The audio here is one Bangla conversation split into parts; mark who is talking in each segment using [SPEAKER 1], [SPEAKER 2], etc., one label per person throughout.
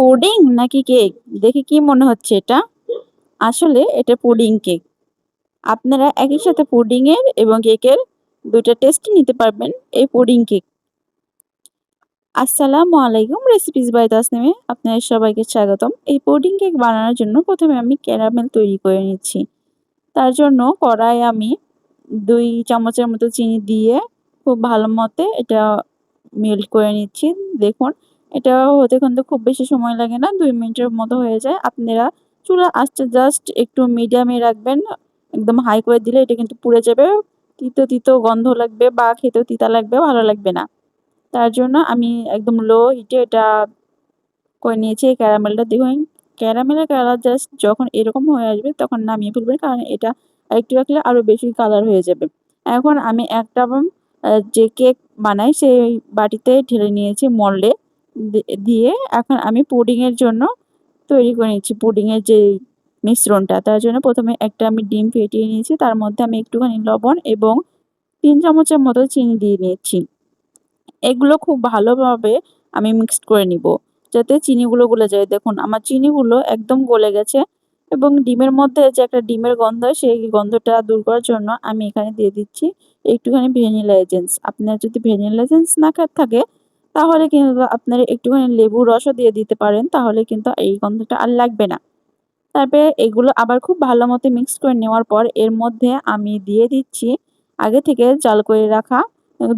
[SPEAKER 1] পুডিং নাকি কেক? দেখে কি মনে হচ্ছে এটা? আসলে এটা পুডিং কেক। আপনারা একই সাথে পুডিং এর এবং কেকের ২ টা টেস্টই নিতে পারবেন এই পুডিং কেক। আসসালামু আলাইকুম রেসিপিস বাই তাসনিমে আপনাদের সবাইকে স্বাগতম। এই পুডিং কেক বানানোর জন্য প্রথমে আমি ক্যারামেল তৈরি করে নিচ্ছি। তার জন্য কড়াইয়ে আমি দুই চামচের মতো চিনি দিয়ে খুব ভালো মতে এটা মেল্ট করে নিচ্ছি। দেখুন এটা হতে কিন্তু খুব বেশি সময় লাগে না দুই মিনিটের মতো হয়ে যায়। আপনারা চুলার আঁচটা জাস্ট একটু মিডিয়ামে রাখবেন। একদম হাই করে দিলে এটা কিন্তু পুড়ে যাবে। তিতো, তিতো গন্ধ লাগবে বা খেতেও তিতা লাগবে, ভালো লাগবে না। তার জন্য আমি একদম লো হিটে এটা করে নিয়েছি এই ক্যারামেলটা। দেখুন ক্যারামেলের কালার জাস্ট যখন এরকম হয়ে আসবে তখন নামিয়ে ফেলবেন কারণ এটা আরেকটু রাখলে আরও বেশি কালার হয়ে যাবে। এখন আমি একটা যে কেক বানাই সেই বাটিতে ঢেলে নিয়েছি মোল্ডে দিয়ে এখন আমি পুডিংয়ের জন্য তৈরি করে নিচ্ছি। পুডিংয়ের যে মিশ্রণটা, তার জন্য প্রথমে একটা আমি ডিম ফেটিয়ে নিয়েছি। তার মধ্যে আমি একটুখানি লবণ এবং তিন চামচের মতো চিনি দিয়ে নিয়েছি এগুলো খুব ভালোভাবে আমি মিক্সড করে নিব, যাতে চিনিগুলো গলে যায়। দেখুন, আমার চিনিগুলো একদম গলে গেছে এবং ডিমের মধ্যে যে একটা ডিমের গন্ধ, সেই গন্ধটা দূর করার জন্য আমি এখানে দিয়ে দিচ্ছি একটুখানি ভ্যানিলা এজেন্স। আপনার যদি ভ্যানিলা এজেন্স না থাকে তাহলে কিন্তু আপনারা একটুখানি লেবুর রসও দিয়ে দিতে পারেন, তাহলে কিন্তু এই গন্ধটা আর লাগবে না। তারপরে এগুলো আবার খুব ভালো মতো মিক্স করে নেওয়ার পর এর মধ্যে আমি দিয়ে দিচ্ছি আগে থেকে জাল করে রাখা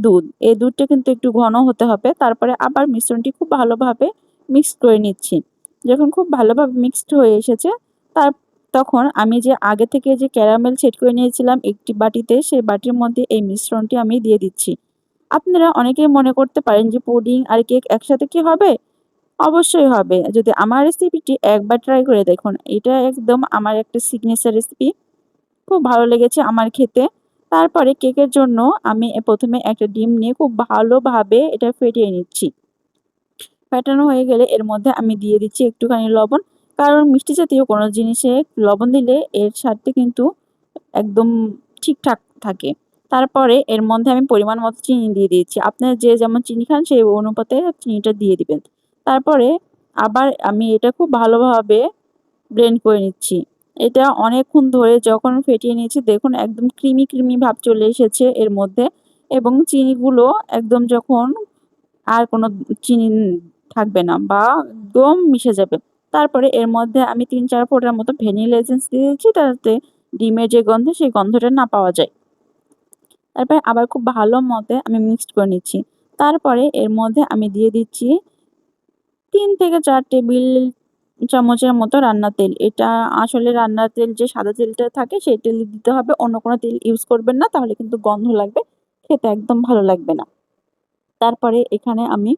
[SPEAKER 1] দুধ। এই দুধটা কিন্তু একটু ঘন হতে হবে, তারপরে আবার মিশ্রণটি খুব ভালোভাবে মিক্স করে নিচ্ছি। যখন খুব ভালোভাবে মিক্সড হয়ে এসেছে, তার তখন আমি যে আগে থেকে যে ক্যারামেল সেট করে নিয়েছিলাম একটি বাটিতে, সেই বাটির মধ্যে এই মিশ্রণটি আমি দিয়ে দিচ্ছি। আপনারা অনেকেই মনে করতে পারেন যে পুডিং আর কেক একসাথে কি হবে? অবশ্যই হবে। যদি আমার রেসিপিটি একবার ট্রাই করে দেখুন, এটা একদম আমার একটা সিগনেচার রেসিপি খুব ভালো লেগেছে আমার খেতে। তারপরে কেকের জন্য আমি প্রথমে একটা ডিম নিয়ে খুব ভালোভাবে এটা ফেটিয়ে নিচ্ছি। ফেটানো হয়ে গেলে এর মধ্যে আমি দিয়ে দিচ্ছি একটুখানি লবণ। কারণ মিষ্টি জাতীয় কোনো জিনিসে লবণ দিলে এর স্বাদটা কিন্তু একদম ঠিকঠাক থাকে। তারপরে এর মধ্যে আমি পরিমাণ মতো চিনি দিয়ে দিয়েছি। আপনার যে যেমন চিনি খান, সেই অনুপাতে চিনিটা দিয়ে দিবেন। তারপরে আবার আমি এটা খুব ভালোভাবে ব্লেন্ড করে নিচ্ছি। এটা অনেকক্ষণ ধরে যখন ফেটিয়ে নিয়েছি, দেখুন একদম ক্রিমি ক্রিমি ভাব চলে এসেছে এর মধ্যে এবং চিনিগুলো একদম যখন আর কোনো চিনি থাকবে না বা একদম মিশে যাবে। তারপরে এর মধ্যে আমি তিন চার ফোটার মতো ভ্যানিলা এসেন্স দিয়ে দিচ্ছি তাতে ডিমের যে গন্ধ, সেই গন্ধটা না পাওয়া যায়। তারপরে আবার খুব ভালো মতে আমি মিক্সড করে নিচ্ছি। তারপরে এর মধ্যে আমি দিয়ে দিচ্ছি তিন থেকে চার টেবিল চামচের মতো রান্নার তেল। এটা আসলে রান্নার তেল যে সাদা তেলটা থাকে সেই তেল দিতে হবে, অন্য কোনো তেল ইউজ করবেন না, তাহলে কিন্তু গন্ধ লাগবে, খেতে একদম ভালো লাগবে না। তারপরে এখানে আমি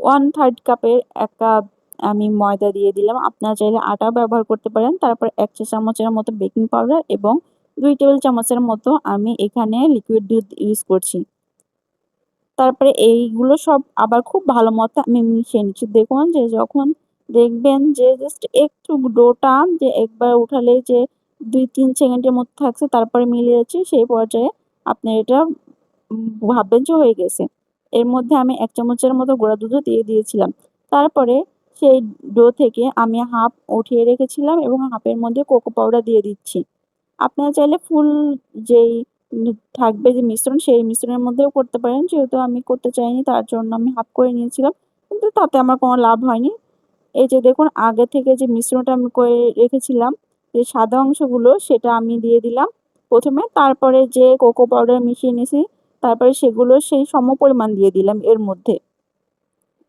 [SPEAKER 1] ওয়ান থার্ড কাপের এক কাপ আমি ময়দা দিয়ে দিলাম। আপনারা চাইলে আটা ব্যবহার করতে পারেন। তারপর এক চা চামচের মতো বেকিং পাউডার এবং দুই টেবিল চামচের মতো আমি এখানে লিকুইড দুধ ইউজ করছি। তারপরে এইগুলো সব আবার খুব ভালো মতো আমি মিশিয়ে নিচ্ছি। দেখুন যে যখন দেখবেন যে জাস্ট একটু ডোটা যে একবার উঠালে যে দুই তিন সেকেন্ডের মতো থাকছে, তারপরে মিলিয়ে যাচ্ছে, সেই পর্যায়ে আপনি এটা ভাববেন যে হয়ে গেছে। এর মধ্যে আমি এক চামচের মতো গোড়া দুধও দিয়ে দিয়েছিলাম। তারপরে সেই ডো থেকে আমি হাফ উঠিয়ে রেখেছিলাম এবং হাফের মধ্যে কোকো পাউডার দিয়ে দিচ্ছি। আপনারা চাইলে ফুল যেই থাকবে যে মিশ্রণ, সেই মিশ্রণের মধ্যেও করতে পারেন। যেহেতু আমি করতে চাইনি, তার জন্য আমি হাফ করে নিয়েছিলাম। কিন্তু তাতে আমার কোনো লাভ হয়নি। এই যে দেখুন, আগে থেকে যে মিশ্রণটা আমি করে রেখেছিলাম, যে সাদা অংশগুলো, সেটা আমি দিয়ে দিলাম প্রথমে। তারপরে যে কোকো পাউডার মিশিয়ে নিয়েছি, তারপরে সেগুলো সেই সম পরিমাণ দিয়ে দিলাম এর মধ্যে।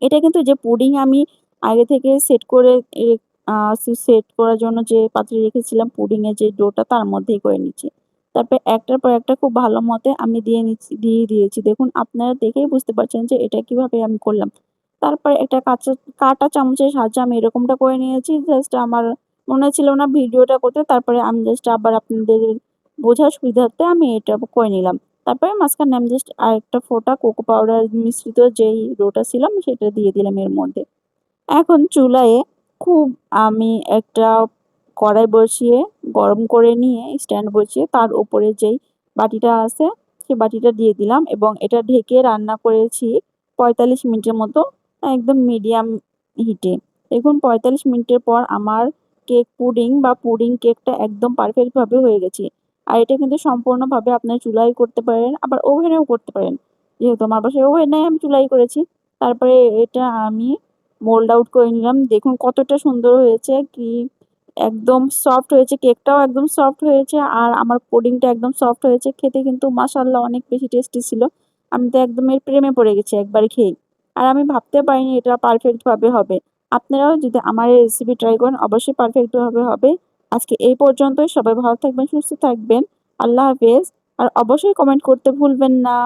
[SPEAKER 1] এটা কিন্তু যে পুডিং আমি আগে থেকে সেট করে সেট করার জন্য যে পাত্রে রেখেছিলাম পুডিংয়ের যে ডোটা তার মধ্যেই করে নিচ্ছি। তারপরে একটার পর একটা খুব ভালো মতে আমি দিয়ে নিচ্ছি, দিয়ে দিয়েছি। দেখুন, আপনারা দেখেই বুঝতে পারছেন যে এটা কীভাবে আমি করলাম। তারপরে একটা কাঁচা, কাটা চামচের সাহায্যে আমি এরকমটা করে নিয়েছি জাস্ট আমার মনে ছিল না ভিডিওটা করতে, তারপরে আমি জাস্ট আবার আপনাদের বোঝার সুবিধার্থে আমি এটা করে নিলাম। তারপরে মাঝখানে আমি জাস্ট আরেকটা ফোটা কোকো পাউডার মিশ্রিত যেই ডোটা ছিলাম সেটা দিয়ে দিলাম এর মধ্যে। এখন চুলায় খুব আমি একটা কড়াই বসিয়ে, গরম করে নিয়ে স্ট্যান্ড বসিয়ে তার উপরে যেই বাটিটা আছে সে বাটিটা দিয়ে দিলাম এবং এটা ঢেকে রান্না করেছি পঁয়তাল্লিশ মিনিটের মতো, একদম মিডিয়াম হিটে দেখুন ৪৫ মিনিটের পর আমার কেক পুডিং বা পুডিং কেকটা একদম পারফেক্টভাবে হয়ে গেছে। আর এটা কিন্তু সম্পূর্ণভাবে আপনার চুলাই করতে পারেন, আবার ওভেনেও করতে পারেন। যেহেতু আমার বাসায় ওভেনে আমি চুলাই করেছি। তারপরে এটা আমি মোল্ড আউট করে নিলাম। দেখুন কতটা সুন্দর হয়েছে কি একদম সফট হয়েছে কেকটাও একদম সফট হয়েছে আর আমার পুডিংটা একদম সফট হয়েছে। খেতে কিন্তু মাশাআল্লাহ অনেক বেশি টেস্টি ছিল। আমি তো একদম এর প্রেমে পড়ে গেছি একবার খেয়েই। আর আমি ভাবতে পারিনি এটা পারফেক্টভাবে হবে। আপনারাও যদি আমার এই রেসিপি ট্রাই করেন অবশ্যই পারফেক্টভাবে হবে। আজকে এই পর্যন্তই সবাই ভালো থাকবেন, সুস্থ থাকবেন। আল্লাহ হাফেজ। আর অবশ্যই কমেন্ট করতে ভুলবেন না।